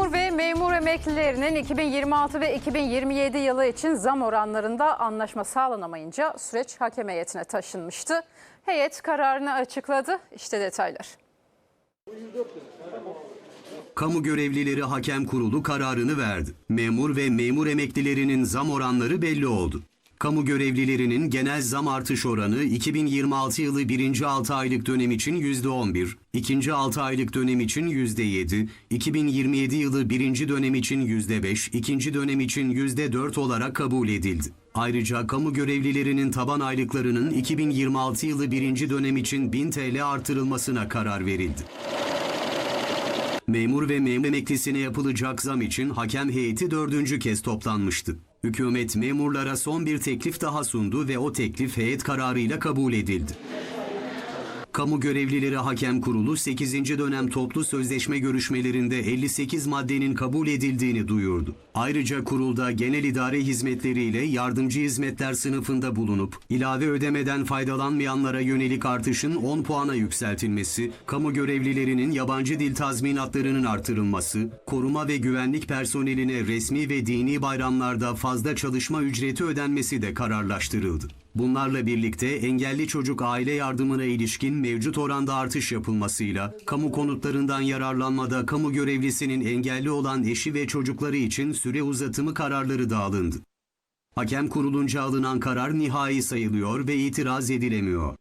Memur ve memur emeklilerinin 2026 ve 2027 yılı için zam oranlarında anlaşma sağlanamayınca süreç hakem heyetine taşınmıştı. Heyet kararını açıkladı. İşte detaylar. Kamu görevlileri hakem kurulu kararını verdi. Memur ve memur emeklilerinin zam oranları belli oldu. Kamu görevlilerinin genel zam artış oranı 2026 yılı birinci 6 aylık dönem için %11, ikinci 6 aylık dönem için %7, 2027 yılı birinci dönem için %5, ikinci dönem için %4 olarak kabul edildi. Ayrıca kamu görevlilerinin taban aylıklarının 2026 yılı birinci dönem için 1000 TL artırılmasına karar verildi. Memur ve memur emeklisine yapılacak zam için hakem heyeti dördüncü kez toplanmıştı. Hükümet memurlara son bir teklif daha sundu ve o teklif heyet kararıyla kabul edildi. Kamu Görevlileri Hakem Kurulu 8. dönem toplu sözleşme görüşmelerinde 58 maddenin kabul edildiğini duyurdu. Ayrıca kurulda genel idare hizmetleriyle yardımcı hizmetler sınıfında bulunup ilave ödemeden faydalanmayanlara yönelik artışın 10 puana yükseltilmesi, kamu görevlilerinin yabancı dil tazminatlarının artırılması, koruma ve güvenlik personeline resmi ve dini bayramlarda fazla çalışma ücreti ödenmesi de kararlaştırıldı. Bunlarla birlikte engelli çocuk aile yardımına ilişkin mevcut oranda artış yapılmasıyla kamu konutlarından yararlanmada kamu görevlisinin engelli olan eşi ve çocukları için süre uzatımı kararları da alındı. Hakem kurulunca alınan karar nihai sayılıyor ve itiraz edilemiyor.